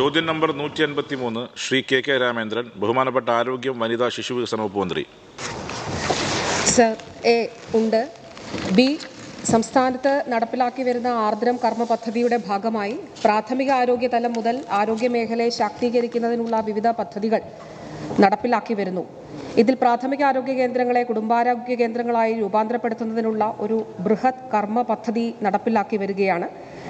ചോദ്യം നമ്പർ നൂറ്റി അൻപത്തി മൂന്ന് ശ്രീ കെ കെ രാമേന്ദ്രൻ ബഹുമാനപ്പെട്ട ആരോഗ്യം വനിതാ ശിശു വികസന വകുപ്പ് മന്ത്രി. സർ എ ഉണ്ട്. ബി സംസ്ഥാനത്ത് നടപ്പിലാക്കി വരുന്ന ആർദ്രം കർമ്മ പദ്ധതിയുടെ ഭാഗമായി പ്രാഥമിക ആരോഗ്യ തലം മുതൽ ആരോഗ്യ മേഖലയെ ശാക്തീകരിക്കുന്നതിനുള്ള വിവിധ പദ്ധതികൾ നടപ്പിലാക്കി വരുന്നു. ഇതിൽ പ്രാഥമിക ആരോഗ്യ കേന്ദ്രങ്ങളെ കുടുംബാരോഗ്യ കേന്ദ്രങ്ങളായി രൂപാന്തരപ്പെടുത്തുന്നതിനുള്ള ഒരു ബൃഹത് കർമ്മ പദ്ധതി നടപ്പിലാക്കി വരികയാണ്.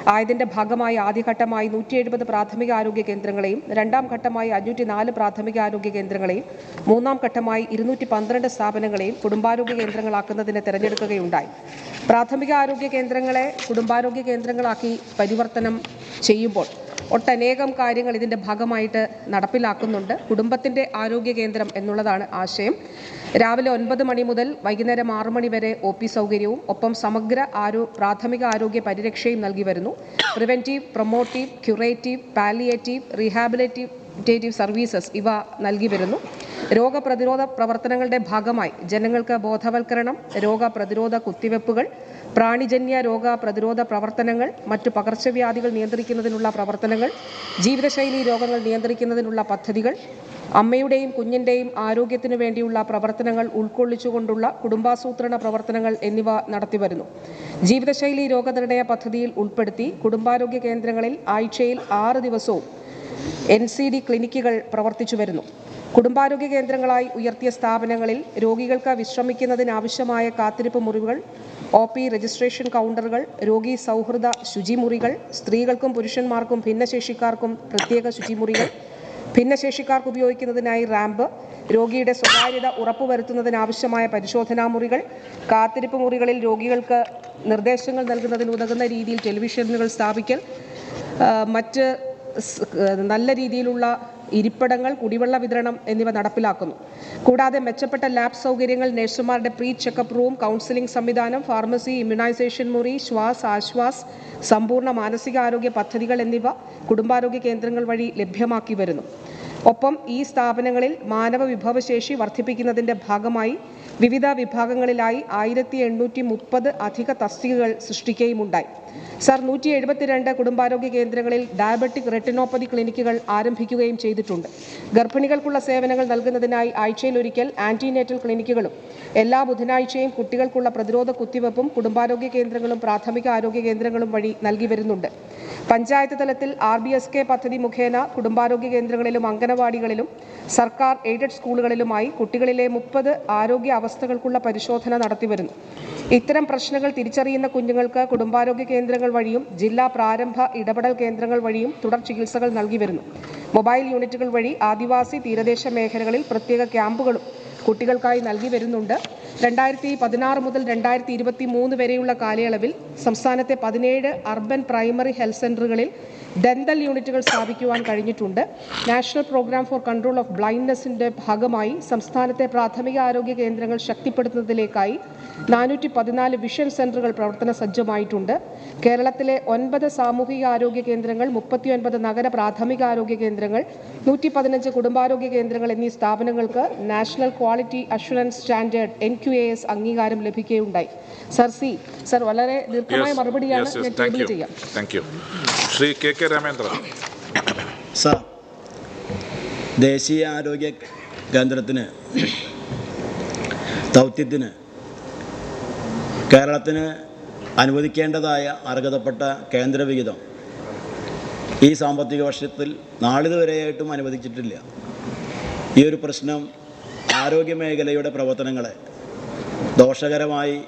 ആയതിന്റെ ഭാഗമായി ആദ്യഘട്ടമായി നൂറ്റി എഴുപത് പ്രാഥമിക ആരോഗ്യ കേന്ദ്രങ്ങളെയും രണ്ടാം ഘട്ടമായി അഞ്ഞൂറ്റി നാല് പ്രാഥമിക ആരോഗ്യ കേന്ദ്രങ്ങളെയും മൂന്നാം ഘട്ടമായി ഇരുന്നൂറ്റി പന്ത്രണ്ട് സ്ഥാപനങ്ങളെയും കുടുംബാരോഗ്യ കേന്ദ്രങ്ങളാക്കുന്നതിന് തിരഞ്ഞെടുക്കുകയുണ്ടായി. പ്രാഥമിക ആരോഗ്യ കേന്ദ്രങ്ങളെ കുടുംബാരോഗ്യ കേന്ദ്രങ്ങളാക്കി പരിവർത്തനം ചെയ്യുമ്പോൾ ഒട്ടനേകം കാര്യങ്ങൾ ഇതിന്റെ ഭാഗമായിട്ട് നടപ്പിലാക്കുന്നുണ്ട്. കുടുംബത്തിന്റെ ആരോഗ്യ കേന്ദ്രം എന്നുള്ളതാണ് ആശയം. രാവിലെ ഒൻപത് മണി മുതൽ വൈകുന്നേരം ആറ് മണി വരെ ഒ പി സൗകര്യവും ഒപ്പം സമഗ്ര ആരോ പ്രാഥമിക ആരോഗ്യ പരിരക്ഷയും നൽകി വരുന്നു. Preventive promotive curative palliative rehabilitative services ഇവ നൽകി വരുന്നു. രോഗപ്രതിരോധ പ്രവർത്തനങ്ങളുടെ ഭാഗമായി ജനങ്ങൾക്ക് ബോധവൽക്കരണം രോഗപ്രതിരോധ കുത്തിവെപ്പുകൾ പ്രാണിജന്യ രോഗ പ്രതിരോധ പ്രവർത്തനങ്ങൾ മറ്റു പകർച്ചവ്യാധികൾ നിയന്ത്രിക്കുന്നതിനുള്ള പ്രവർത്തനങ്ങൾ ജീവിതശൈലി രോഗങ്ങൾ നിയന്ത്രിക്കുന്നതിനുള്ള പദ്ധതികൾ അമ്മയുടെയും കുഞ്ഞിന്റെയും ആരോഗ്യത്തിനു വേണ്ടിയുള്ള പ്രവർത്തനങ്ങൾ ഉൾക്കൊള്ളിച്ചുകൊണ്ടുള്ള കുടുംബാസൂത്രണ പ്രവർത്തനങ്ങൾ എന്നിവ നടത്തിവരുന്നു. ജീവിതശൈലി രോഗനിർണയ പദ്ധതിയിൽ ഉൾപ്പെടുത്തി കുടുംബാരോഗ്യ കേന്ദ്രങ്ങളിൽ ആഴ്ചയിൽ ആറ് ദിവസവും എൻ സി ഡി ക്ലിനിക്കുകൾ പ്രവർത്തിച്ചു വരുന്നു കുടുംബാരോഗ്യ കേന്ദ്രങ്ങളായി ഉയർത്തിയ സ്ഥാപനങ്ങളിൽ രോഗികൾക്ക് വിശ്രമിക്കുന്നതിനാവശ്യമായ കാത്തിരിപ്പ് മുറിവുകൾ ഒ പി രജിസ്ട്രേഷൻ കൗണ്ടറുകൾ രോഗി സൗഹൃദ ശുചിമുറികൾ സ്ത്രീകൾക്കും പുരുഷന്മാർക്കും ഭിന്നശേഷിക്കാർക്കും പ്രത്യേക ശുചിമുറികൾ ഭിന്നശേഷിക്കാർക്ക് ഉപയോഗിക്കുന്നതിനായി റാമ്പ് രോഗിയുടെ സ്വകാര്യത ഉറപ്പുവരുത്തുന്നതിനാവശ്യമായ പരിശോധനാ മുറികൾ കാത്തിരിപ്പ് മുറികളിൽ രോഗികൾക്ക് നിർദ്ദേശങ്ങൾ നൽകുന്നതിന് ഉതകുന്ന രീതിയിൽ ടെലിവിഷനുകൾ സ്ഥാപിക്കൽ മറ്റ് നല്ല രീതിയിലുള്ള ഇരിപ്പിടങ്ങൾ കുടിവെള്ള വിതരണം എന്നിവ നടപ്പിലാക്കുന്നു. കൂടാതെ മെച്ചപ്പെട്ട ലാബ് സൗകര്യങ്ങൾ നഴ്സുമാരുടെ പ്രീ ചെക്കപ്പ് റൂം കൗൺസിലിംഗ് സംവിധാനം ഫാർമസി ഇമ്മ്യൂണൈസേഷൻ മുറി ശ്വാസ് ആശ്വാസ് സമ്പൂർണ മാനസികാരോഗ്യ പദ്ധതികൾ എന്നിവ കുടുംബാരോഗ്യ കേന്ദ്രങ്ങൾ വഴി ലഭ്യമാക്കി വരുന്നു. ഒപ്പം ഈ സ്ഥാപനങ്ങളിൽ മാനവ വിഭവശേഷി വർദ്ധിപ്പിക്കുന്നതിന്റെ ഭാഗമായി വിവിധ വിഭാഗങ്ങളിലായി ആയിരത്തി എണ്ണൂറ്റി മുപ്പത് അധിക തസ്തികകൾ സൃഷ്ടിക്കുകയുമുണ്ടായി. സർ നൂറ്റി എഴുപത്തിരണ്ട് കുടുംബാരോഗ്യ കേന്ദ്രങ്ങളിൽ ഡയബറ്റിക് റെറ്റിനോപ്പതി ക്ലിനിക്കുകൾ ആരംഭിക്കുകയും ചെയ്തിട്ടുണ്ട്. ഗർഭിണികൾക്കുള്ള സേവനങ്ങൾ നൽകുന്നതിനായി ആഴ്ചയിലൊരിക്കൽ ആന്റിനേറ്റൽ ക്ലിനിക്കുകളും എല്ലാ ബുധനാഴ്ചയും കുട്ടികൾക്കുള്ള പ്രതിരോധ കുത്തിവെപ്പും കുടുംബാരോഗ്യ കേന്ദ്രങ്ങളും പ്രാഥമിക ആരോഗ്യ കേന്ദ്രങ്ങളും വഴി നൽകി വരുന്നുണ്ട്. പഞ്ചായത്ത് തലത്തിൽ ആർ ബി എസ് കെ പദ്ധതി മുഖേന കുടുംബാരോഗ്യ കേന്ദ്രങ്ങളിലും അംഗനവാടികളിലും സർക്കാർ എയ്ഡഡ് സ്കൂളുകളിലുമായി കുട്ടികളിലെ മുപ്പത് ആരോഗ്യ അവസ്ഥകൾക്കുള്ള പരിശോധന നടത്തിവരുന്നു ഇത്തരം പ്രശ്നങ്ങൾ തിരിച്ചറിയുന്ന കുഞ്ഞുങ്ങൾക്ക് കുടുംബാരോഗ്യ കേന്ദ്രങ്ങൾ വഴിയും ജില്ലാ പ്രാരംഭ ഇടപെടൽ കേന്ദ്രങ്ങൾ വഴിയും തുടർ ചികിത്സകൾ നൽകി വരുന്നു. മൊബൈൽ യൂണിറ്റുകൾ വഴി ആദിവാസി തീരദേശ മേഖലകളിൽ പ്രത്യേക ക്യാമ്പുകളും കുട്ടികൾക്കായി നൽകി വരുന്നുണ്ട്. രണ്ടായിരത്തി പതിനാറ് മുതൽ രണ്ടായിരത്തി ഇരുപത്തി മൂന്ന് വരെയുള്ള കാലയളവിൽ സംസ്ഥാനത്തെ പതിനേഴ് അർബൻ പ്രൈമറി ഹെൽത്ത് സെന്ററുകളിൽ ഡെന്തൽ യൂണിറ്റുകൾ സ്ഥാപിക്കുവാൻ കഴിഞ്ഞിട്ടുണ്ട്. National programme for control of ബ്ലൈൻഡ്നെസിന്റെ ഭാഗമായി സംസ്ഥാനത്തെ പ്രാഥമിക ആരോഗ്യ കേന്ദ്രങ്ങൾ ശക്തിപ്പെടുത്തുന്നതിലേക്കായി നാനൂറ്റി പതിനാല് വിഷൻ സെന്ററുകൾ പ്രവർത്തന സജ്ജമായിട്ടുണ്ട്. കേരളത്തിലെ ഒൻപത് സാമൂഹിക ആരോഗ്യ കേന്ദ്രങ്ങൾ മുപ്പത്തിയൊൻപത് നഗര പ്രാഥമിക ആരോഗ്യ കേന്ദ്രങ്ങൾ നൂറ്റി പതിനഞ്ച് കുടുംബാരോഗ്യ കേന്ദ്രങ്ങൾ എന്നീ സ്ഥാപനങ്ങൾക്ക് national quality assurance standard N Q A S അംഗീകാരം ലഭിക്കുകയുണ്ടായി. സർ സി സർ വളരെ ദീർഘമായ മറുപടിയാണ് ഞാൻ ടേബിൾ ചെയ്യാം. Thank Shri K K Ramendra sir ദേശീയ ആരോഗ്യ കേന്ദ്രത്തിന് ദൗത്യത്തിന് കേരളത്തിന് അനുവദിക്കേണ്ടതായ അർഹതപ്പെട്ട കേന്ദ്രവിഹിതം ഈ സാമ്പത്തിക വർഷത്തിൽ നാളിതുവരെയായിട്ടും അനുവദിച്ചിട്ടില്ല. ഈ ഒരു പ്രശ്നം ആരോഗ്യ മേഖലയുടെ പ്രവർത്തനങ്ങളെ ദോഷകരമായി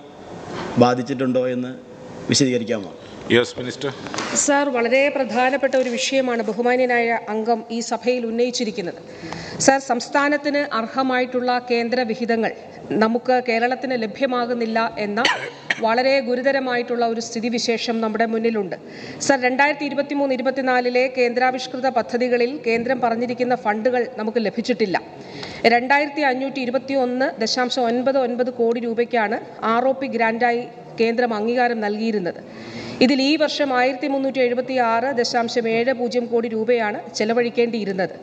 ബാധിച്ചിട്ടുണ്ടോ എന്ന് വിശദീകരിക്കാമോ? യെസ് മിനിസ്റ്റർ സാർ വളരെ പ്രധാനപ്പെട്ട ഒരു വിഷയമാണ് ബഹുമാന്യനായ അംഗം ഈ സഭയിൽ ഉന്നയിച്ചിരിക്കുന്നത്. സാർ സംസ്ഥാനത്തിന് അർഹമായിട്ടുള്ള കേന്ദ്ര വിഹിതങ്ങൾ നമുക്ക് കേരളത്തിന് ലഭ്യമാകുന്നില്ല എന്ന വളരെ ഗുരുതരമായിട്ടുള്ള ഒരു സ്ഥിതിവിശേഷം നമ്മുടെ മുന്നിലുണ്ട്. സർ രണ്ടായിരത്തി ഇരുപത്തി മൂന്ന് ഇരുപത്തിനാലിലെ കേന്ദ്രാവിഷ്കൃത പദ്ധതികളിൽ കേന്ദ്രം പറഞ്ഞിരിക്കുന്ന ഫണ്ടുകൾ നമുക്ക് ലഭിച്ചിട്ടില്ല. രണ്ടായിരത്തി അഞ്ഞൂറ്റി ഇരുപത്തി ഒന്ന് ദശാംശം ഒൻപത് ഒൻപത് കോടി രൂപയ്ക്കാണ് ആർ ഒ പി ഗ്രാൻഡായി കേന്ദ്രം അംഗീകാരം നൽകിയിരുന്നത്. ഇതിൽ ഈ വർഷം ആയിരത്തി മുന്നൂറ്റി എഴുപത്തി ആറ് ദശാംശം ഏഴ് പൂജ്യം കോടി രൂപയാണ് ചെലവഴിക്കേണ്ടിയിരുന്നത്.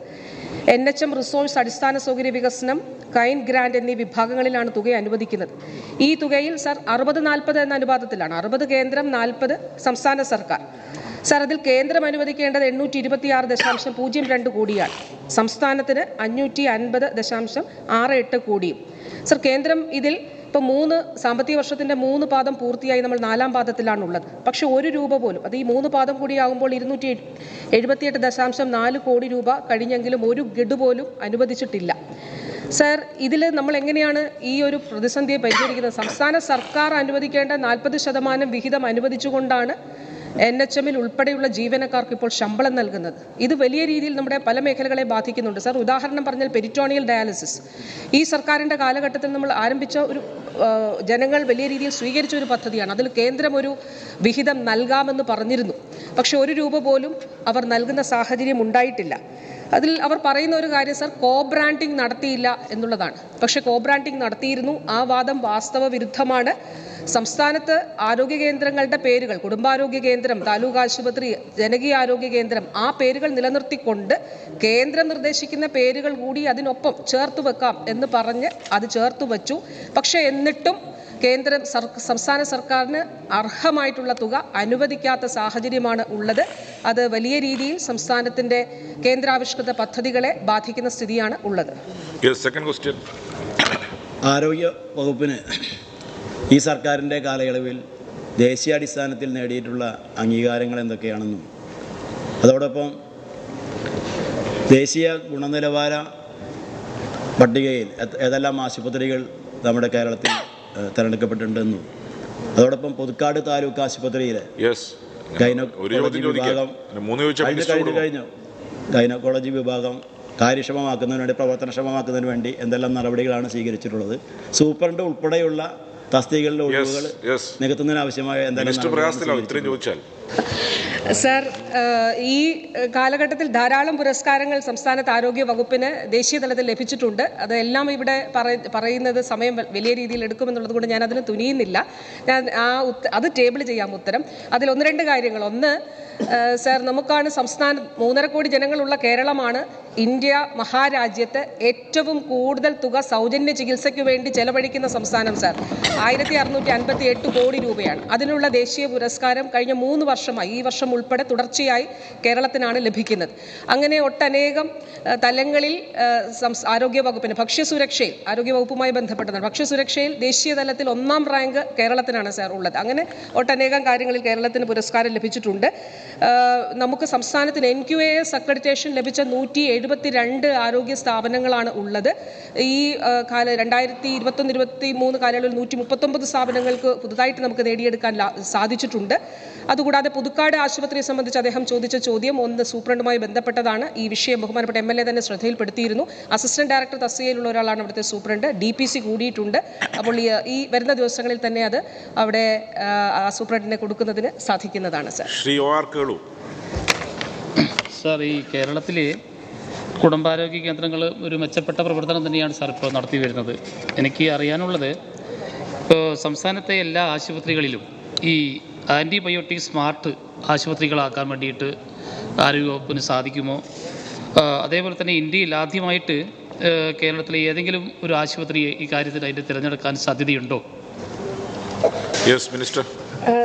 എൻ എച്ച് എം റിസോഴ്സ് അടിസ്ഥാന സൗകര്യ വികസനം കൈൻ ഗ്രാൻഡ് എന്നീ വിഭാഗങ്ങളിലാണ് തുക അനുവദിക്കുന്നത്. ഈ തുകയിൽ സർ അറുപത് നാൽപ്പത് എന്ന അനുപാതത്തിലാണ്. അറുപത് കേന്ദ്രം നാൽപ്പത് സംസ്ഥാന സർക്കാർ. സർ അതിൽ കേന്ദ്രം അനുവദിക്കേണ്ടത് എണ്ണൂറ്റി ഇരുപത്തിയാറ് ദശാംശം പൂജ്യം രണ്ട് കോടിയാണ്. സംസ്ഥാനത്തിന് അഞ്ഞൂറ്റി അൻപത് ദശാംശം ആറ് എട്ട് കോടിയും. സർ കേന്ദ്രം ഇതിൽ ഇപ്പോൾ മൂന്ന് സാമ്പത്തിക വർഷത്തിന്റെ മൂന്ന് പാദം പൂർത്തിയായി നമ്മൾ നാലാം പാദത്തിലാണ് ഉള്ളത് പക്ഷെ ഒരു രൂപ പോലും അത് ഈ മൂന്ന് പാദം കൂടിയാകുമ്പോൾ ഇരുന്നൂറ്റി എഴുപത്തിയെട്ട് ദശാംശം നാല് കോടി രൂപ കഴിഞ്ഞെങ്കിലും ഒരു ഗഡു പോലും അനുവദിച്ചിട്ടില്ല. സർ ഇതിൽ നമ്മൾ എങ്ങനെയാണ് ഈ ഒരു പ്രതിസന്ധിയെ പരിഹരിക്കുന്നത്? സംസ്ഥാന സർക്കാർ അനുവദിക്കേണ്ട നാൽപ്പത് ശതമാനം വിഹിതം അനുവദിച്ചുകൊണ്ടാണ് എൻ എച്ച് എമ്മിൽ ഉൾപ്പെടെയുള്ള ജീവനക്കാർക്ക് ഇപ്പോൾ ശമ്പളം നൽകുന്നത്. ഇത് വലിയ രീതിയിൽ നമ്മുടെ പല മേഖലകളെ ബാധിക്കുന്നുണ്ട്. സാർ ഉദാഹരണം പറഞ്ഞാൽ പെരിറ്റോണിയൽ ഡയാലിസിസ്. ഈ സർക്കാരിന്റെ കാലഘട്ടത്തിൽ നമ്മൾ ആരംഭിച്ച ഒരു ജനങ്ങൾ വലിയ രീതിയിൽ സ്വീകരിച്ച ഒരു പദ്ധതിയാണ്. അതിൽ കേന്ദ്രം ഒരു വിഹിതം നൽകാമെന്ന് പറഞ്ഞിരുന്നു. പക്ഷെ ഒരു രൂപ പോലും അവർ നൽകുന്ന സാഹചര്യം ഉണ്ടായിട്ടില്ല. അതിൽ അവർ പറയുന്ന ഒരു കാര്യം സർ കോ ബ്രാൻഡിംഗ് നടത്തിയില്ല എന്നുള്ളതാണ്. പക്ഷേ കോ ബ്രാൻഡിംഗ് നടത്തിയിരുന്നു. ആ വാദം വാസ്തവ വിരുദ്ധമാണ്. സംസ്ഥാനത്ത് ആരോഗ്യ കേന്ദ്രങ്ങളുടെ പേരുകൾ കുടുംബാരോഗ്യ കേന്ദ്രം താലൂക്ക് ആശുപത്രി ജനകീയ ആരോഗ്യ കേന്ദ്രം ആ പേരുകൾ നിലനിർത്തിക്കൊണ്ട് കേന്ദ്രം നിർദ്ദേശിക്കുന്ന പേരുകൾ കൂടി അതിനൊപ്പം ചേർത്ത് വെക്കാം എന്ന് പറഞ്ഞ് അത് ചേർത്ത് വച്ചു. പക്ഷേ എന്നിട്ടും കേന്ദ്രം സംസ്ഥാന സർക്കാരിന് അർഹമായിട്ടുള്ള തുക അനുവദിക്കാത്ത സാഹചര്യമാണ് ഉള്ളത്. അത് വലിയ രീതിയിൽ സംസ്ഥാനത്തിന്റെ കേന്ദ്രാവിഷ്കൃത പദ്ധതികളെ ബാധിക്കുന്ന സ്ഥിതിയാണ് ഉള്ളത്. യെസ് സെക്കൻഡ് ക്വസ്റ്റ്യൻ ആരോഗ്യ വകുപ്പിന് ഈ സർക്കാരിന്റെ കാലയളവിൽ ദേശീയാടിസ്ഥാനത്തിൽ നേടിയിട്ടുള്ള അംഗീകാരങ്ങൾ എന്തൊക്കെയാണെന്നും അതോടൊപ്പം ദേശീയ ഗുണനിലവാര പട്ടികയിൽ ഏത് ഏതെല്ലാം ആശുപത്രികൾ നമ്മുടെ കേരളത്തിൽ തിരഞ്ഞെടുക്കപ്പെട്ടിട്ടുണ്ടെന്നും. അതോടൊപ്പം പുതുക്കാട് താലൂക്ക് കഴിഞ്ഞു. കഴിഞ്ഞു. ഗൈനക്കോളജി വിഭാഗം കാര്യക്ഷമമാക്കുന്നതിന് വേണ്ടി പ്രവർത്തനക്ഷമമാക്കുന്നതിന് വേണ്ടി എന്തെല്ലാം നടപടികളാണ് സ്വീകരിച്ചിട്ടുള്ളത്. സൂപ്രണ്ട് ഉൾപ്പെടെയുള്ള തസ്തികകളിലെ ഒഴിവുകൾ നികത്തുന്നതിനാവശ്യമായ എന്തെല്ലാം ചോദിച്ചാൽ. സർ ഈ കാലഘട്ടത്തിൽ ധാരാളം പുരസ്കാരങ്ങൾ സംസ്ഥാനത്ത് ആരോഗ്യ വകുപ്പിന് ദേശീയ തലത്തിൽ ലഭിച്ചിട്ടുണ്ട്. അതെല്ലാം ഇവിടെ പറയുന്നത് സമയം വലിയ രീതിയിൽ എടുക്കുമെന്നുള്ളത് കൊണ്ട് ഞാൻ അതിന് തുനിയുന്നില്ല. ഞാൻ ആ അത് ടേബിൾ ചെയ്യാം ഉത്തരം. അതിൽ ഒന്ന് രണ്ട് കാര്യങ്ങൾ. ഒന്ന് സർ നമുക്കാണ് സംസ്ഥാന മൂന്നര കോടി ജനങ്ങളുള്ള കേരളമാണ് ഇന്ത്യ മഹാരാജ്യത്ത് ഏറ്റവും കൂടുതൽ തുക സൗജന്യ ചികിത്സയ്ക്ക് വേണ്ടി ചെലവഴിക്കുന്ന സംസ്ഥാനം സർ. ആയിരത്തി അറുന്നൂറ്റി അൻപത്തി എട്ട് കോടി രൂപയാണ്. അതിനുള്ള ദേശീയ പുരസ്കാരം കഴിഞ്ഞ മൂന്ന് വർഷമായി ഈ വർഷം ഉൾപ്പെടെ തുടർച്ചയായി കേരളത്തിനാണ് ലഭിക്കുന്നത്. അങ്ങനെ ഒട്ടനേകം തലങ്ങളിൽ ആരോഗ്യവകുപ്പിന് ഭക്ഷ്യസുരക്ഷയിൽ ആരോഗ്യ വകുപ്പുമായി ബന്ധപ്പെട്ടതാണ്. ഭക്ഷ്യസുരക്ഷയിൽ ദേശീയ തലത്തിൽ ഒന്നാം റാങ്ക് കേരളത്തിനാണ് സാർ ഉള്ളത്. അങ്ങനെ ഒട്ടനേകം കാര്യങ്ങളിൽ കേരളത്തിന് പുരസ്കാരം ലഭിച്ചിട്ടുണ്ട്. നമുക്ക് സംസ്ഥാനത്തിന് N Q A S accreditation ലഭിച്ച നൂറ്റി എഴുപത്തി രണ്ട് ആരോഗ്യ സ്ഥാപനങ്ങളാണ് ഉള്ളത്. ഈ കാല രണ്ടായിരത്തി ഇരുപത്തൊന്ന് ഇരുപത്തി മൂന്ന് കാലയളവിൽ നൂറ്റി മുപ്പത്തൊമ്പത് സ്ഥാപനങ്ങൾക്ക് പുതുതായിട്ട് നമുക്ക് നേടിയെടുക്കാൻ സാധിച്ചിട്ടുണ്ട്. അതുകൂടാതെ പുതുക്കാട് ആശുപത്രിയെ സംബന്ധിച്ച് അദ്ദേഹം ചോദിച്ച ചോദ്യം ഒന്ന് സൂപ്രണ്ടുമായി ബന്ധപ്പെട്ടതാണ്. ഈ വിഷയം ബഹുമാനപ്പെട്ട എം എൽ എ തന്നെ ശ്രദ്ധയിൽപ്പെടുത്തിയിരുന്നു. അസിസ്റ്റന്റ് ഡയറക്ടർ തസ്തികയിലുള്ള ഒരാളാണ് അവിടുത്തെ സൂപ്രണ്ട്. ഡി പി സി കൂടിയിട്ടുണ്ട്. അപ്പോൾ ഈ വരുന്ന ദിവസങ്ങളിൽ തന്നെ അത് അവിടെ സൂപ്രണ്ടിനെ കൊടുക്കുന്നതിന് സാധിക്കുന്നതാണ് സർ. ശ്രീ സാർ ഈ കേരളത്തിലെ കുടുംബാരോഗ്യ കേന്ദ്രങ്ങൾ ഒരു മെച്ചപ്പെട്ട പ്രവർത്തനം തന്നെയാണ് സാർ ഇപ്പോൾ നടത്തി വരുന്നത്. എനിക്ക് അറിയാനുള്ളത് ഇപ്പോൾ സംസ്ഥാനത്തെ എല്ലാ ആശുപത്രികളിലും ഈ ആന്റിബയോട്ടിക് സ്മാർട്ട് ആശുപത്രികളാക്കാൻ വേണ്ടിയിട്ട് ആരോഗ്യവകുപ്പിന് സാധിക്കുമോ? അതേപോലെ തന്നെ ഇന്ത്യയിൽ ആദ്യമായിട്ട് കേരളത്തിലെ ഏതെങ്കിലും ഒരു ആശുപത്രിയെ ഈ കാര്യത്തിൽ അതിന്റെ തിരഞ്ഞെടുക്കാൻ സാധ്യതയുണ്ടോ? യെസ് മിനിസ്റ്റർ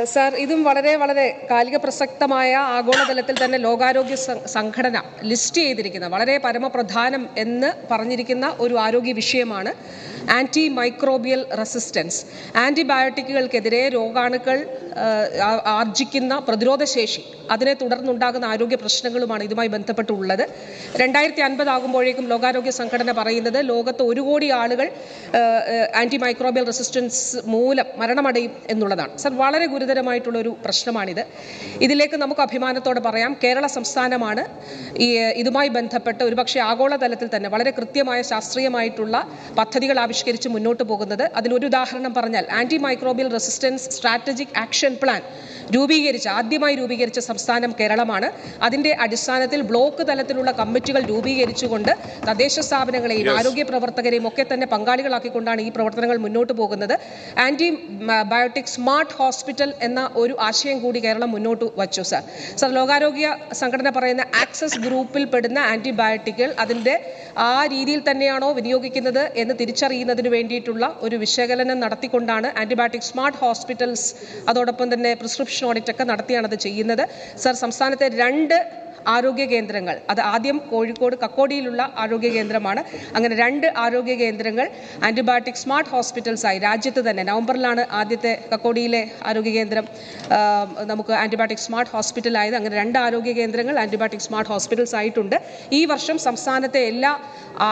സാർ ഇതും വളരെ വളരെ കാലിക പ്രസക്തമായ ആഗോളതലത്തിൽ തന്നെ ലോകാരോഗ്യ സംഘടന ലിസ്റ്റ് ചെയ്തിരിക്കുന്ന വളരെ പരമപ്രധാനം എന്ന് പറഞ്ഞിരിക്കുന്ന ഒരു ആരോഗ്യ വിഷയമാണ്. ആന്റി മൈക്രോബിയൽ റെസിസ്റ്റൻസ് ആന്റിബയോട്ടിക്കുകൾക്കെതിരെ രോഗാണുക്കൾ ആർജിക്കുന്ന പ്രതിരോധശേഷി. അതിനെ തുടർന്നുണ്ടാകുന്ന ആരോഗ്യ പ്രശ്നങ്ങളുമാണ് ഇതുമായി ബന്ധപ്പെട്ടുള്ളത്. രണ്ടായിരത്തി അൻപതാകുമ്പോഴേക്കും ലോകാരോഗ്യ സംഘടന പറയുന്നത് ലോകത്ത് ഒരു കോടി ആളുകൾ ആന്റി മൈക്രോബിയൽ റെസിസ്റ്റൻസ് മൂലം മരണമടയും എന്നുള്ളതാണ്. സർ വളരെ ഗുരുതരമായിട്ടുള്ള ഒരു പ്രശ്നമാണിത്. ഇതിലേക്ക് നമുക്ക് അഭിമാനത്തോടെ പറയാം. കേരള സംസ്ഥാനമാണ് ഈ ഇതുമായി ബന്ധപ്പെട്ട് ഒരുപക്ഷെ ആഗോളതലത്തിൽ തന്നെ വളരെ കൃത്യമായ ശാസ്ത്രീയമായിട്ടുള്ള പദ്ധതികൾ ആവിഷ്കരിക്കുന്നത് ആവിഷ്കരിച്ച് മുന്നോട്ട് പോകുന്നത്. അതിലൊരു ഉദാഹരണം പറഞ്ഞാൽ antimicrobial resistance strategic action plan രൂപീകരിച്ച ആദ്യമായി രൂപീകരിച്ച സംസ്ഥാനം കേരളമാണ്. അതിന്റെ അടിസ്ഥാനത്തിൽ ബ്ലോക്ക് തലത്തിലുള്ള കമ്മിറ്റികൾ രൂപീകരിച്ചുകൊണ്ട് തദ്ദേശ സ്ഥാപനങ്ങളെയും ആരോഗ്യ പ്രവർത്തകരെയും ഒക്കെ തന്നെ പങ്കാളികളാക്കിക്കൊണ്ടാണ് ഈ പ്രവർത്തനങ്ങൾ മുന്നോട്ട് പോകുന്നത്. ആന്റി ബയോട്ടിക് സ്മാർട്ട് ഹോസ്പിറ്റൽ എന്ന ഒരു ആശയം കൂടി കേരളം മുന്നോട്ട് വച്ചു സർ സർ ലോകാരോഗ്യ സംഘടന പറയുന്ന ആക്സസ് ഗ്രൂപ്പിൽ പെടുന്ന ആന്റിബയോട്ടിക്കുകൾ അതിന്റെ ആ രീതിയിൽ തന്നെയാണോ വിനിയോഗിക്കുന്നത് എന്ന് തിരിച്ചറിയുന്നതിന് വേണ്ടിയിട്ടുള്ള ഒരു വിശകലനം നടത്തിക്കൊണ്ടാണ് ആന്റിബയോട്ടിക് സ്മാർട്ട് ഹോസ്പിറ്റൽസ് അതോടൊപ്പം തന്നെ പ്രിസ്ക്രിപ്ഷൻ ഓഡിറ്റ് ഒക്കെ നടത്തിയാണ് അത് ചെയ്യുന്നത്. സർ സംസ്ഥാനത്തെ രണ്ട് ആരോഗ്യ കേന്ദ്രങ്ങൾ. അത് ആദ്യം കോഴിക്കോട് കക്കോടിയിലുള്ള ആരോഗ്യ കേന്ദ്രമാണ്. അങ്ങനെ രണ്ട് ആരോഗ്യ കേന്ദ്രങ്ങൾ ആന്റിബയോട്ടിക് സ്മാർട്ട് ഹോസ്പിറ്റൽസായി. രാജ്യത്ത് തന്നെ നവംബറിലാണ് ആദ്യത്തെ കക്കോടിയിലെ ആരോഗ്യ കേന്ദ്രം നമുക്ക് ആന്റിബയോട്ടിക് സ്മാർട്ട് ഹോസ്പിറ്റൽ ആയത് അങ്ങനെ രണ്ട് ആരോഗ്യ കേന്ദ്രങ്ങൾ ആന്റിബയോട്ടിക് സ്മാർട്ട് ഹോസ്പിറ്റൽസ് ആയിട്ടുണ്ട് ഈ വർഷം സംസ്ഥാനത്തെ എല്ലാ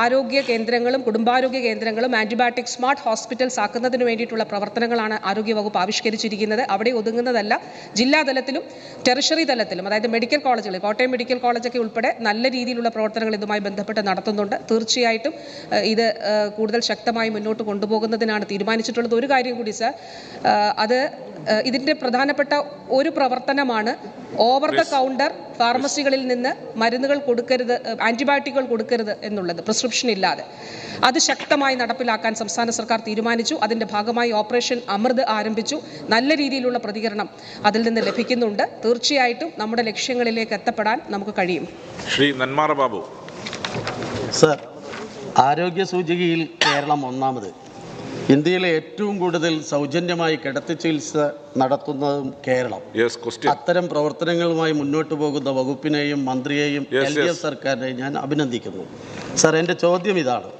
ആരോഗ്യ കേന്ദ്രങ്ങളും കുടുംബാരോഗ്യ കേന്ദ്രങ്ങളും ആന്റിബയോട്ടിക് സ്മാർട്ട് ഹോസ്പിറ്റൽസ് ആക്കുന്നതിന് വേണ്ടിയിട്ടുള്ള പ്രവർത്തനങ്ങളാണ് ആരോഗ്യവകുപ്പ് ആവിഷ്കരിച്ചിരിക്കുന്നത്. അവിടെ ഒതുങ്ങുന്നതല്ല ജില്ലാതലത്തിലും ടെറിഷറി തലത്തിലും അതായത് മെഡിക്കൽ കോളേജുകൾ കോട്ടയം മെഡിക്കൽ കോളേജൊക്കെ ഉൾപ്പെടെ നല്ല രീതിയിലുള്ള പ്രവർത്തനങ്ങൾ ഇതുമായി ബന്ധപ്പെട്ട് നടത്തുന്നുണ്ട്. തീർച്ചയായിട്ടും ഇത് കൂടുതൽ ശക്തമായി മുന്നോട്ട് കൊണ്ടുപോകുന്നതിനാണ് തീരുമാനിച്ചിട്ടുള്ളത്. ഒരു കാര്യം കൂടി സർ അത് ഇതിന്റെ പ്രധാനപ്പെട്ട ഒരു പ്രവർത്തനമാണ് ഓവർ ദ കൗണ്ടർ ഫാർമസികളിൽ നിന്ന് മരുന്നുകൾ കൊടുക്കരുത് ആന്റിബയോട്ടിക്കുകൾ കൊടുക്കരുത് എന്നുള്ളത് പ്രിസ്ക്രിപ്ഷൻ ഇല്ലാതെ. അത് ശക്തമായി നടപ്പിലാക്കാൻ സംസ്ഥാന സർക്കാർ തീരുമാനിച്ചു. അതിന്റെ ഭാഗമായി ഓപ്പറേഷൻ അമൃത് ആരംഭിച്ചു. നല്ല രീതിയിലുള്ള പ്രതികരണം അതിൽ നിന്ന് ലഭിക്കുന്നുണ്ട്. തീർച്ചയായിട്ടും നമ്മുടെ ലക്ഷ്യങ്ങളിലേക്ക് എത്തപ്പെടാൻ നമുക്ക് കഴിയും. ശ്രീ നന്മാറ ബാബു. സർ ആരോഗ്യ സൂചികയിൽ കേരളം ഒന്നാമത്. ഇന്ത്യയിലെ ഏറ്റവും കൂടുതൽ സൗജന്യമായി കിടത്തി ചികിത്സ നടത്തുന്നതും കേരളം. അത്തരം പ്രവർത്തനങ്ങളുമായി മുന്നോട്ട് പോകുന്ന വകുപ്പിനെയും മന്ത്രിയെയും എൽ ഡി എഫ് സർക്കാരിനെയും ഞാൻ അഭിനന്ദിക്കുന്നു. സാർ എന്റെ ചോദ്യം ഇതാണ്.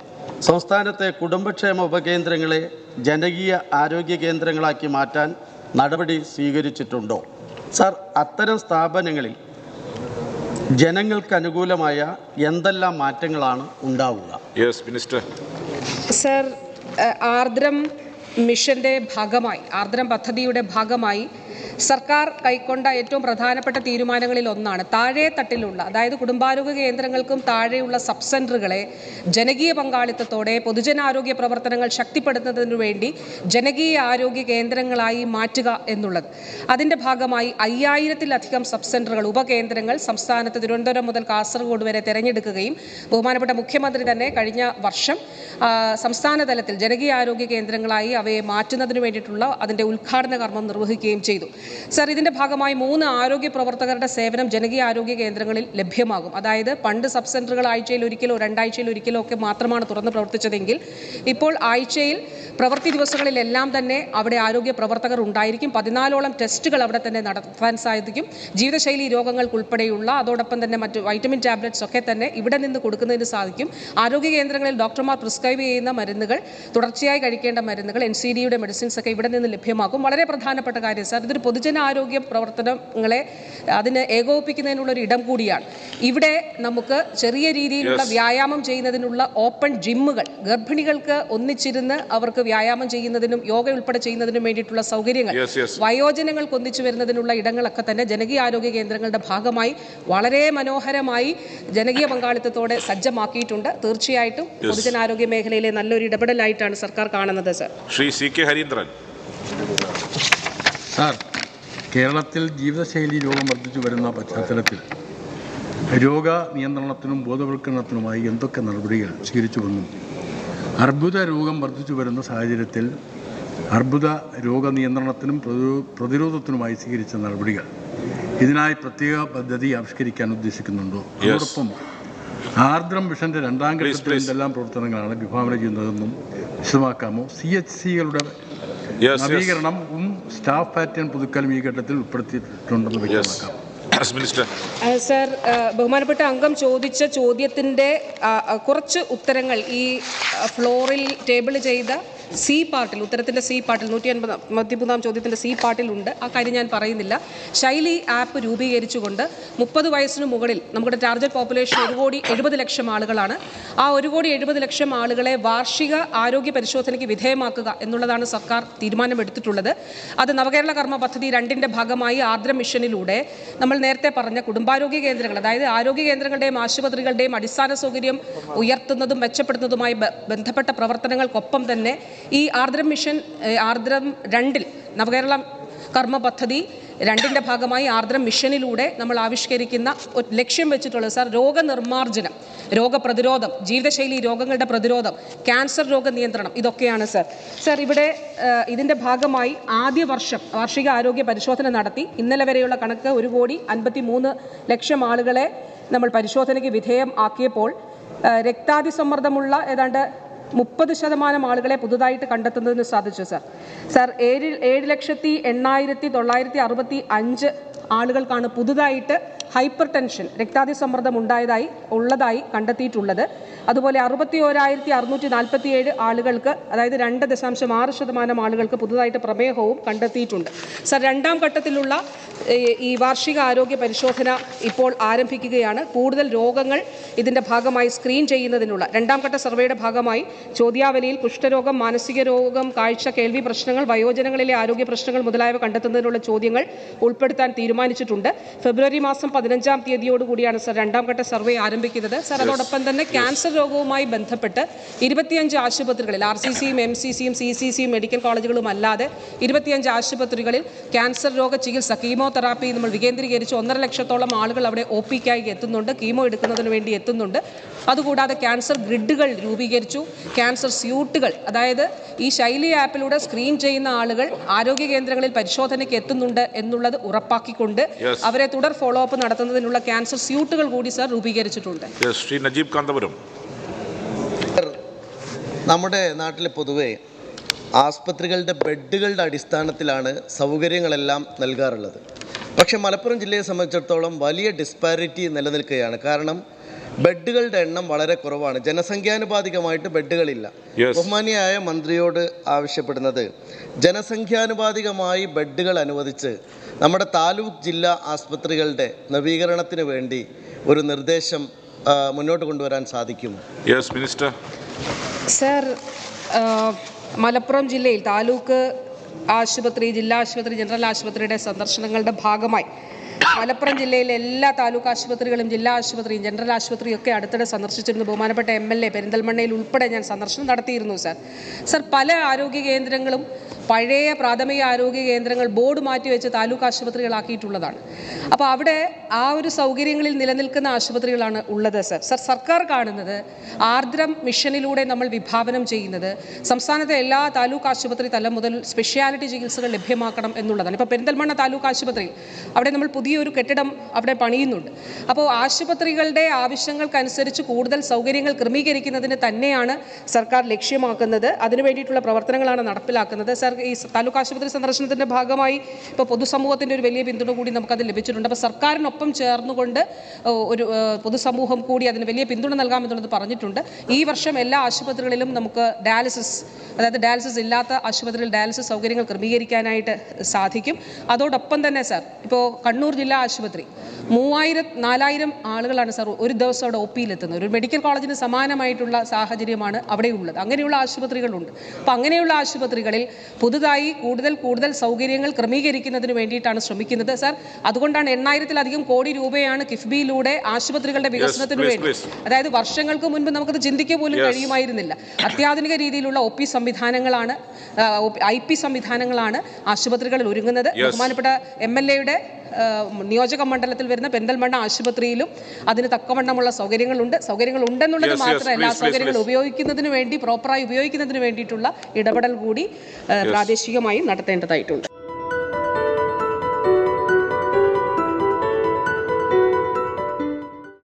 സംസ്ഥാനത്തെ കുടുംബക്ഷേമ ഉപകേന്ദ്രങ്ങളെ ജനകീയ ആരോഗ്യ കേന്ദ്രങ്ങളാക്കി മാറ്റാൻ നടപടി സ്വീകരിച്ചിട്ടുണ്ടോ? സാർ അത്തരം സ്ഥാപനങ്ങളിൽ ജനങ്ങൾക്ക് അനുകൂലമായ എന്തെല്ലാം മാറ്റങ്ങളാണ് ഉണ്ടാവുക? യെസ് മിനിസ്റ്റർ സർ ആർദ്രം മിഷന്റെ ഭാഗമായി ആർദ്രം പദ്ധതിയുടെ ഭാഗമായി സർക്കാർ കൈക്കൊണ്ട ഏറ്റവും പ്രധാനപ്പെട്ട തീരുമാനങ്ങളിൽ ഒന്നാണ് താഴെ തട്ടിലുള്ള അതായത് കുടുംബാരോഗ്യ കേന്ദ്രങ്ങൾക്കും താഴെയുള്ള സബ് സെന്ററുകളെ ജനകീയ പങ്കാളിത്തത്തോടെ പൊതുജനാരോഗ്യ പ്രവർത്തനങ്ങൾ ശക്തിപ്പെടുത്തുന്നതിനു വേണ്ടി ജനകീയ ആരോഗ്യ കേന്ദ്രങ്ങളായി മാറ്റുക എന്നുള്ളത്. അതിന്റെ ഭാഗമായി അയ്യായിരത്തിലധികം സബ് സെന്ററുകൾ ഉപകേന്ദ്രങ്ങൾ സംസ്ഥാനത്ത് തിരുവനന്തപുരം മുതൽ കാസർഗോഡ് വരെ തിരഞ്ഞെടുക്കുകയും ബഹുമാനപ്പെട്ട മുഖ്യമന്ത്രി തന്നെ കഴിഞ്ഞ വർഷം സംസ്ഥാന തലത്തിൽ ജനകീയ ആരോഗ്യ കേന്ദ്രങ്ങളായി അവയെ മാറ്റുന്നതിന് വേണ്ടിയിട്ടുള്ള അതിന്റെ ഉദ്ഘാടന കർമ്മം നിർവഹിക്കുകയും ചെയ്തു. സർ ഇതിന്റെ ഭാഗമായി മൂന്ന് ആരോഗ്യ പ്രവർത്തകരുടെ സേവനം ജനകീയ ആരോഗ്യ കേന്ദ്രങ്ങളിൽ ലഭ്യമാകും. അതായത് പണ്ട് സബ് സെന്ററുകൾ ആഴ്ചയിൽ ഒരിക്കലോ രണ്ടാഴ്ചയിൽ ഒരിക്കലോ ഒക്കെ മാത്രമാണ് തുറന്ന് പ്രവർത്തിച്ചതെങ്കിൽ ഇപ്പോൾ ആഴ്ചയിൽ പ്രവൃത്തി ദിവസങ്ങളിലെല്ലാം തന്നെ അവിടെ ആരോഗ്യ പ്രവർത്തകർ ഉണ്ടായിരിക്കും. പതിനാലോളം ടെസ്റ്റുകൾ അവിടെ തന്നെ നടത്താൻ സാധിക്കും. ജീവിതശൈലി രോഗങ്ങൾക്ക് ഉൾപ്പെടെയുള്ള അതോടൊപ്പം തന്നെ മറ്റ് വൈറ്റമിൻ ടാബ്ലറ്റ്സ് ഒക്കെ തന്നെ ഇവിടെ നിന്ന് കൊടുക്കുന്നതിന് സാധിക്കും. ആരോഗ്യ കേന്ദ്രങ്ങളിൽ ഡോക്ടർമാർ പ്രിസ്ക്രൈബ് ചെയ്യുന്ന മരുന്നുകൾ തുടർച്ചയായി കഴിക്കേണ്ട മരുന്നുകൾ എൻ സി ഡിയുടെ മെഡിസിൻസ് ഒക്കെ ഇവിടെ നിന്ന് ലഭ്യമാകും. വളരെ പ്രധാനപ്പെട്ട കാര്യം സാർ ഇതൊരു പൊതുജനാരോഗ്യ പ്രവർത്തനങ്ങളെ അതിനെ ഏകോപിപ്പിക്കുന്നതിനുള്ള ഒരു ഇടം കൂടിയാണ്. ഇവിടെ നമുക്ക് ചെറിയ രീതിയിലുള്ള വ്യായാമം ചെയ്യുന്നതിനുള്ള ഓപ്പൺ ജിമ്മുകൾ ഗർഭിണികൾക്ക് ഒന്നിച്ചിരുന്ന് അവർക്ക് വ്യായാമം ചെയ്യുന്നതിനും യോഗ ഉൾപ്പെടെ ചെയ്യുന്നതിനും വേണ്ടിയിട്ടുള്ള സൗകര്യങ്ങൾ Yes, yes. വയോജനങ്ങൾക്ക് ഒന്നിച്ചു വരുന്നതിനുള്ള ഇടങ്ങളൊക്കെ തന്നെ ജനകീയ ആരോഗ്യ കേന്ദ്രങ്ങളുടെ ഭാഗമായി വളരെ മനോഹരമായി ജനകീയ പങ്കാളിത്തത്തോടെ സജ്ജമാക്കിയിട്ടുണ്ട്. തീർച്ചയായിട്ടും പൊതുജനാരോഗ്യ മേഖലയിലെ നല്ലൊരു ഇടപെടലായിട്ടാണ് സർക്കാർ കാണുന്നത് sir. Shri C K Harindran. Sir കേരളത്തിൽ ജീവിതശൈലി രോഗം വർദ്ധിച്ചു വരുന്ന പശ്ചാത്തലത്തിൽ രോഗ നിയന്ത്രണത്തിനും ബോധവൽക്കരണത്തിനുമായി എന്തൊക്കെ നടപടികൾ സ്വീകരിച്ചുവെന്നും അർബുദ രോഗം വർദ്ധിച്ചു വരുന്ന സാഹചര്യത്തിൽ അർബുദ രോഗ നിയന്ത്രണത്തിനും പ്രതിരോധത്തിനുമായി സ്വീകരിച്ച നടപടികൾ ഇതിനായി പ്രത്യേക പദ്ധതി ആവിഷ്കരിക്കാൻ ഉദ്ദേശിക്കുന്നുണ്ടോ? അതോടൊപ്പം ആർദ്രം മിഷന്റെ രണ്ടാം ഘട്ടത്തിൽ. എന്തെല്ലാം പ്രവർത്തനങ്ങളാണ് വിഭാവന ചെയ്യുന്നതെന്നും വിശദമാക്കാമോ? സി എച്ച് സികളുടെ നവീകരണവും സ്റ്റാഫ് പാറ്റേൺ പുതുക്കലും ഈ ഘട്ടത്തിൽ ഉൾപ്പെടുത്തിയിട്ടുണ്ടെന്ന് വ്യക്തമാക്കാം. സർ ബഹുമാനപ്പെട്ട അംഗം ചോദിച്ച ചോദ്യത്തിന്റെ കുറച്ച് ഉത്തരങ്ങൾ ഈ ഫ്ലോറിൽ ടേബിൾ ചെയ്ത സി പാർട്ടിൽ ഉത്തരത്തിന്റെ സി പാർട്ടിൽ നൂറ്റി അൻപത് മുപ്പത്തിമൂന്നാം ചോദ്യത്തിന്റെ സി പാർട്ടിലുണ്ട് ആ കാര്യം ഞാൻ പറയുന്നില്ല. ശൈലി ആപ്പ് രൂപീകരിച്ചുകൊണ്ട് മുപ്പത് വയസ്സിന് മുകളിൽ നമ്മുടെ ടാർജറ്റ് പോപ്പുലേഷൻ ഒരു കോടി എഴുപത് ലക്ഷം ആളുകളാണ്. ആ ഒരു കോടി എഴുപത് ലക്ഷം ആളുകളെ വാർഷിക ആരോഗ്യ പരിശോധനയ്ക്ക് വിധേയമാക്കുക എന്നുള്ളതാണ് സർക്കാർ തീരുമാനമെടുത്തിട്ടുള്ളത്. അത് നവകേരള കർമ്മ പദ്ധതി രണ്ടിന്റെ ഭാഗമായി ആർദ്ര മിഷനിലൂടെ നമ്മൾ നേരത്തെ പറഞ്ഞ കുടുംബാരോഗ്യ കേന്ദ്രങ്ങൾ അതായത് ആരോഗ്യ കേന്ദ്രങ്ങളുടെയും ആശുപത്രികളുടെയും അടിസ്ഥാന സൗകര്യം ഉയർത്തുന്നതും മെച്ചപ്പെടുത്തുന്നതുമായി ബന്ധപ്പെട്ട പ്രവർത്തനങ്ങൾക്കൊപ്പം തന്നെ ഈ ആർദ്രം മിഷൻ ആർദ്രം രണ്ടിൽ നവകേരള കർമ്മ പദ്ധതി രണ്ടിന്റെ ഭാഗമായി ആർദ്രം മിഷനിലൂടെ നമ്മൾ ആവിഷ്കരിക്കുന്ന ലക്ഷ്യം വെച്ചിട്ടുള്ളത് സാർ രോഗനിർമ്മാർജനം രോഗപ്രതിരോധം ജീവിതശൈലി രോഗങ്ങളുടെ പ്രതിരോധം ക്യാൻസർ രോഗ നിയന്ത്രണം ഇതൊക്കെയാണ് സാർ. സാർ ഇവിടെ ഇതിന്റെ ഭാഗമായി ആദ്യ വർഷം വാർഷിക ആരോഗ്യ പരിശോധന നടത്തി. ഇന്നലെ വരെയുള്ള കണക്ക് ഒരു കോടി അൻപത്തി മൂന്ന് ലക്ഷം ആളുകളെ നമ്മൾ പരിശോധനയ്ക്ക് വിധേയം ആക്കിയപ്പോൾ രക്താതിസമ്മർദ്ദമുള്ള ഏതാണ്ട് മുപ്പത് ശതമാനം ആളുകളെ പുതുതായിട്ട് കണ്ടെത്തുന്നതിന് സാധിച്ചു സർ. സർ ഏഴ് ഏഴ് ലക്ഷത്തി എണ്ണായിരത്തി തൊള്ളായിരത്തി അറുപത്തി അഞ്ച് ആളുകൾക്കാണ് പുതുതായിട്ട് ഹൈപ്പർ ടെൻഷൻ രക്താതിസമ്മർദ്ദം ഉണ്ടായതായി ഉള്ളതായി കണ്ടെത്തിയിട്ടുള്ളത്. അതുപോലെ അറുപത്തി ഓരായിരത്തി അറുന്നൂറ്റി നാൽപ്പത്തി ഏഴ് ആളുകൾക്ക് അതായത് രണ്ട് ദശാംശം ആറ് ശതമാനം ആളുകൾക്ക് പുതുതായിട്ട് പ്രമേഹവും കണ്ടെത്തിയിട്ടുണ്ട്. സർ രണ്ടാം ഘട്ടത്തിലുള്ള ഈ വാർഷിക ആരോഗ്യ പരിശോധന ഇപ്പോൾ ആരംഭിക്കുകയാണ്. കൂടുതൽ രോഗങ്ങൾ ഇതിന്റെ ഭാഗമായി സ്ക്രീൻ ചെയ്യുന്നതിനുള്ള. രണ്ടാം ഘട്ട സർവേയുടെ ഭാഗമായി ചോദ്യാവലിയിൽ കുഷ്ഠരോഗം മാനസിക രോഗം കാഴ്ച കേൾവി പ്രശ്നങ്ങൾ വയോജനങ്ങളിലെ ആരോഗ്യ പ്രശ്നങ്ങൾ മുതലായവ കണ്ടെത്തുന്നതിനുള്ള ചോദ്യങ്ങൾ ഉൾപ്പെടുത്താൻ തീരുമാനിച്ചിട്ടുണ്ട്. ഫെബ്രുവരി മാസം പതിനഞ്ചാം തീയതിയോടുകൂടിയാണ് സർ രണ്ടാം ഘട്ട സർവേ ആരംഭിക്കുന്നത്. സർ അതോടൊപ്പം തന്നെ ക്യാൻസർ രോഗവുമായി ബന്ധപ്പെട്ട് ഇരുപത്തിയഞ്ച് ആശുപത്രികളിൽ ആർ സി സിയും എം സി സിയും സി സി സിയും മെഡിക്കൽ കോളേജുകളും അല്ലാതെ ഇരുപത്തിയഞ്ച് ആശുപത്രികളിൽ ക്യാൻസർ രോഗ ചികിത്സ കീമോതെറാപ്പി നമ്മൾ വികേന്ദ്രീകരിച്ച് ഒന്നര ലക്ഷത്തോളം ആളുകൾ അവിടെ ഒ പിക്കായി എത്തുന്നുണ്ട് കീമോ എടുക്കുന്നതിന് വേണ്ടി എത്തുന്നുണ്ട്. അതുകൂടാതെ ക്യാൻസർ ഗ്രിഡുകൾ രൂപീകരിച്ചു. ക്യാൻസർ സ്യൂട്ടുകൾ അതായത് ഈ ശൈലി ആപ്പിലൂടെ സ്ക്രീൻ ചെയ്യുന്ന ആളുകൾ ആരോഗ്യ കേന്ദ്രങ്ങളിൽ പരിശോധനയ്ക്ക് എത്തുന്നുണ്ട് എന്നുള്ളത് ഉറപ്പാക്കിക്കൊണ്ട്. അവരെ തുടർ ഫോളോ അപ്പ് നടത്തുന്നതിനുള്ള ക്യാൻസർ സ്യൂട്ടുകൾ കൂടി സർ രൂപീകരിച്ചിട്ടുണ്ട്. യെസ് ശ്രീ നജീബ് കാന്തപുരം. നമ്മുടെ നാട്ടിൽ പൊതുവേ ആസ്പത്രികളുടെ ബെഡുകളുടെ അടിസ്ഥാനത്തിലാണ് സൗകര്യങ്ങളെല്ലാം നൽകാറുള്ളത്. പക്ഷേ മലപ്പുറം ജില്ലയെ സംബന്ധിച്ചിടത്തോളം വലിയ ഡിസ്പാരിറ്റി നിലനിൽക്കുകയാണ്. കാരണം ബെഡുകളുടെ എണ്ണം വളരെ കുറവാണ്. ജനസംഖ്യാനുപാതികമായിട്ട് ബെഡുകളില്ല. ബഹുമാനിയായ മന്ത്രിയോട് ആവശ്യപ്പെടുന്നത് ജനസംഖ്യാനുപാതികമായി ബെഡുകൾ അനുവദിച്ച് നമ്മുടെ താലൂക്ക് ജില്ലാ ആസ്പത്രികളുടെ നവീകരണത്തിന് വേണ്ടി ഒരു നിർദ്ദേശം മുന്നോട്ട് കൊണ്ടുവരാൻ സാധിക്കും. യെസ് മിനിസ്റ്റർ സർ മലപ്പുറം ജില്ലയിൽ താലൂക്ക് ആശുപത്രി ജില്ലാ ആശുപത്രി ജനറൽ ആശുപത്രിയുടെ സന്ദർശനങ്ങളുടെ ഭാഗമായി മലപ്പുറം ജില്ലയിലെ എല്ലാ താലൂക്ക് ആശുപത്രികളും ജില്ലാ ആശുപത്രിയും ജനറൽ ആശുപത്രിയും ഒക്കെ അടുത്തിടെ സന്ദർശിച്ചിരുന്നു. ബഹുമാനപ്പെട്ട എം എൽ എ പെരിന്തൽമണ്ണയിൽ ഉൾപ്പെടെ ഞാൻ സന്ദർശനം നടത്തിയിരുന്നു സർ. സർ പല ആരോഗ്യ കേന്ദ്രങ്ങളും പഴയ പ്രാഥമിക ആരോഗ്യ കേന്ദ്രങ്ങൾ ബോർഡ് മാറ്റിവെച്ച് താലൂക്ക് ആശുപത്രികളാക്കിയിട്ടുള്ളതാണ്. അപ്പോൾ അവിടെ ആ ഒരു സൗകര്യങ്ങളിൽ നിലനിൽക്കുന്ന ആശുപത്രികളാണ് ഉള്ളത് സർ. സർ സർക്കാർ കാണുന്നത് ആർദ്രം മിഷനിലൂടെ നമ്മൾ വിഭാവനം ചെയ്യുന്നത് സംസ്ഥാനത്തെ എല്ലാ താലൂക്ക് ആശുപത്രി തലം മുതൽ സ്പെഷ്യാലിറ്റി ചികിത്സകൾ ലഭ്യമാക്കണം എന്നുള്ളതാണ്. ഇപ്പോൾ പെരിന്തൽമണ്ണ താലൂക്ക് ആശുപത്രി അവിടെ നമ്മൾ പുതിയൊരു കെട്ടിടം അവിടെ പണിയുന്നുണ്ട്. അപ്പോൾ ആശുപത്രികളുടെ ആവശ്യങ്ങൾക്കനുസരിച്ച് കൂടുതൽ സൗകര്യങ്ങൾ ക്രമീകരിക്കുന്നതിന് തന്നെയാണ് സർക്കാർ ലക്ഷ്യമാക്കുന്നത്. അതിനു വേണ്ടിയിട്ടുള്ള പ്രവർത്തനങ്ങളാണ് നടപ്പിലാക്കുന്നത്. സർ ഈ താലൂക്ക് ആശുപത്രി സന്ദർശനത്തിന്റെ ഭാഗമായി ഇപ്പോൾ പൊതുസമൂഹത്തിന്റെ ഒരു വലിയ പിന്തുണ കൂടി നമുക്കത് ലഭിച്ചിട്ടുണ്ട്. അപ്പോൾ സർക്കാരിനൊപ്പം ചേർന്നുകൊണ്ട് ഒരു പൊതുസമൂഹം കൂടി അതിന് വലിയ പിന്തുണ നൽകാമെന്നുള്ളത് പറഞ്ഞിട്ടുണ്ട്. ഈ വർഷം എല്ലാ ആശുപത്രികളിലും നമുക്ക് ഡയാലിസിസ് അതായത് ഡയാലിസിസ് ഇല്ലാത്ത ആശുപത്രിയിൽ ഡയാലിസിസ് സൗകര്യങ്ങൾ ക്രമീകരിക്കാനായിട്ട് സാധിക്കും. അതോടൊപ്പം തന്നെ സർ ഇപ്പോൾ കണ്ണൂർ ജില്ലാ ആശുപത്രി മൂവായിരം നാലായിരം ആളുകളാണ് സർ ഒരു ദിവസം അവിടെ ഒ പിയിലെത്തുന്നത്. ഒരു മെഡിക്കൽ കോളേജിന് സമാനമായിട്ടുള്ള സാഹചര്യമാണ് അവിടെയുള്ളത്. അങ്ങനെയുള്ള ആശുപത്രികളുണ്ട്. അപ്പോൾ അങ്ങനെയുള്ള ആശുപത്രികളിൽ പുതുതായി കൂടുതൽ കൂടുതൽ സൗകര്യങ്ങൾ ക്രമീകരിക്കുന്നതിന് വേണ്ടിയിട്ടാണ് ശ്രമിക്കുന്നത്. സർ അതുകൊണ്ടാണ് എണ്ണായിരത്തിലധികം കോടി രൂപയാണ് കിഫ്ബിയിലൂടെ ആശുപത്രികളുടെ വികസനത്തിന് വേണ്ടി. അതായത് വർഷങ്ങൾക്ക് മുൻപ് നമുക്കത് ചിന്തിക്കുക പോലും കഴിയുമായിരുന്നില്ല. അത്യാധുനിക രീതിയിലുള്ള ഒ പി സംവിധാനങ്ങളാണ് ഐ പി സംവിധാനങ്ങളാണ് ആശുപത്രികളിൽ ഒരുങ്ങുന്നത്. ബഹുമാനപ്പെട്ട എം എൽ എയുടെ നിയോജക മണ്ഡലത്തിൽ വരുന്ന പെന്തൽമണ്ണ ആശുപത്രിയിലും അതിന് തക്കവണ്ണമുള്ള സൗകര്യങ്ങളുണ്ട്. സൗകര്യങ്ങൾ ഉണ്ടെന്നുള്ളത് മാത്രമല്ല ആ സൗകര്യങ്ങൾ ഉപയോഗിക്കുന്നതിന് വേണ്ടി പ്രോപ്പറായി ഉപയോഗിക്കുന്നതിന് വേണ്ടിയിട്ടുള്ള ഇടപെടൽ കൂടി പ്രാദേശികമായി നടത്തേണ്ടതായിട്ടുണ്ട്.